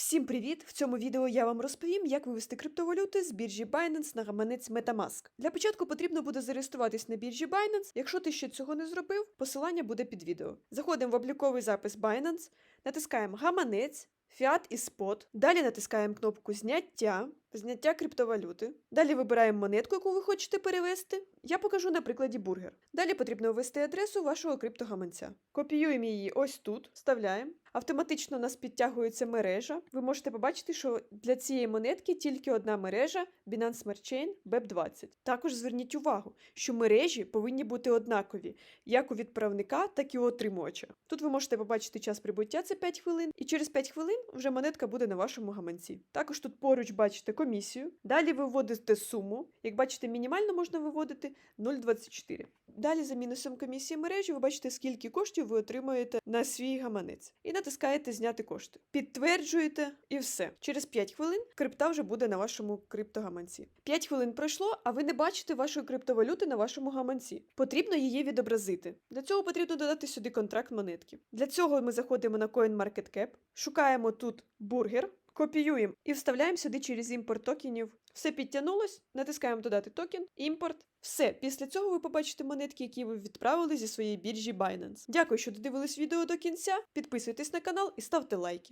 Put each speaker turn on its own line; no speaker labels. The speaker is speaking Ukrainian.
Всім привіт! В цьому відео я вам розповім, як вивести криптовалюти з біржі Binance на гаманець Metamask. Для початку потрібно буде зареєструватись на біржі Binance. Якщо ти ще цього не зробив, посилання буде під відео. Заходимо в обліковий запис Binance, натискаємо гаманець. Фіат і спот. Далі натискаємо кнопку Зняття, зняття криптовалюти. Далі вибираємо монетку, яку ви хочете перевести. Я покажу на прикладі бургер. Далі потрібно ввести адресу вашого криптогаманця. Копіюємо її ось тут, вставляємо. Автоматично у нас підтягується мережа. Ви можете побачити, що для цієї монетки тільки одна мережа Binance Smart Chain BEP20. Також зверніть увагу, що мережі повинні бути однакові як у відправника, так і у отримувача. Тут ви можете побачити час прибуття це 5 хвилин, і через 5 хвилин вже монетка буде на вашому гаманці. Також тут поруч бачите комісію. Далі ви вводите суму. Як бачите, мінімально можна виводити 0,24. Далі за мінусом комісії мережі ви бачите, скільки коштів ви отримуєте на свій гаманець. І натискаєте зняти кошти. Підтверджуєте і все. Через 5 хвилин крипта вже буде на вашому криптогаманці. 5 хвилин пройшло, а ви не бачите вашої криптовалюти на вашому гаманці. Потрібно її відобразити. Для цього потрібно додати сюди контракт монетки. Для цього ми заходимо на CoinMarketCap, шукаємо тут бургер. Копіюємо і вставляємо сюди через імпорт токенів. Все підтягнулось, натискаємо додати токен, імпорт. Все. Після цього ви побачите монетки, які ви відправили зі своєї біржі Binance. Дякую, що додивились відео до кінця. Підписуйтесь на канал і ставте лайки.